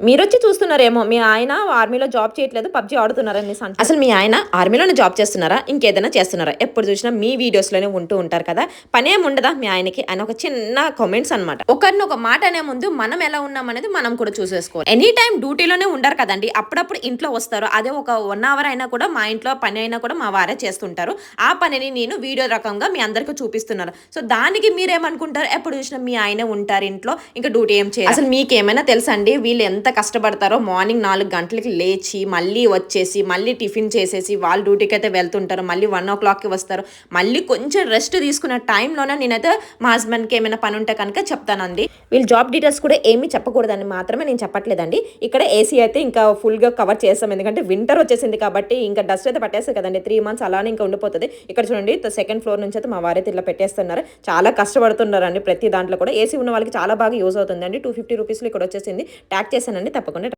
మీరు వచ్చి చూస్తున్నారేమో మీ ఆయన ఆర్మీలో జాబ్ చేయట్లేదు పబ్జీ ఆడుతున్నారని అసలు మీ ఆయన ఆర్మీలోనే జాబ్ చేస్తున్నారా? ఇంకేదైనా చేస్తున్నారా? ఎప్పుడు చూసినా మీ వీడియోస్లోనే ఉంటూ ఉంటారు కదా? పని ఉండదా మీ ఆయనకి? అని ఒక చిన్న కామెంట్స్ అనమాట ఒకరిని ఒక మాట అనే ముందు మనం ఎలా ఉన్నాం అనేది మనం కూడా చూసేసుకోవాలి. ఎనీ టైం డ్యూటీలోనే ఉండరు కదండి అప్పుడప్పుడు ఇంట్లో వస్తారు. అదే ఒక వన్ అవర్ అయినా కూడా మా ఇంట్లో పని అయినా కూడా మా వారే చేస్తుంటారు. ఆ పనిని నేను వీడియో రకంగా మీ అందరికీ చూపిస్తున్నాను సో దానికి మీరేమనుకుంటారు? ఎప్పుడు చూసినా మీ ఆయన ఉంటారు ఇంట్లో ఇంకా డ్యూటీ ఏం చేయాలి అసలు మీకు ఏమైనా తెలుసా అండి? వీళ్ళు ఎంత కష్టపడతారో మార్నింగ్ నాలుగు గంటలకి లేచి మళ్ళీ వచ్చేసి మళ్ళీ టిఫిన్ చేసేసి వాళ్ళు డ్యూటీకి అయితే వెళ్తుంటారు మళ్ళీ వన్ ఓ క్లాక్కి వస్తారు. మళ్ళీ కొంచెం రెస్ట్ తీసుకున్న టైంలోనే నేనైతే మా హస్బెండ్కి ఏమైనా పని ఉంటే కనుక చెప్తానండి. వీళ్ళు జాబ్ డీటెయిల్స్ కూడా ఏమీ చెప్పకూడదని మాత్రమే నేను చెప్పట్లేదండి. ఇక్కడ ఏసీ అయితే ఇంకా ఫుల్గా కవర్ చేస్తాం ఎందుకంటే వింటర్ వచ్చేసింది కాబట్టి ఇంకా డస్ట్ అయితే పట్టేస్తుంది కదండి. త్రీ మంత్స్ అలానే ఇంకా ఉండిపోతుంది. ఇక్కడ చూడండి సెకండ్ ఫ్లోర్ నుంచి అయితే మా వారైతే ఇట్లా పెట్టేస్తున్నారు. చాలా కష్టపడుతున్నారండి ప్రతి దాంట్లో కూడా. ఏసీ ఉన్న వాళ్ళకి చాలా బాగా యూజ్ అవుతుందండి. టూ ఫిఫ్టీ రూపీస్లో ఇక్కడ వచ్చేసింది. ట్యాక్ చేశానండి తప్పకుండా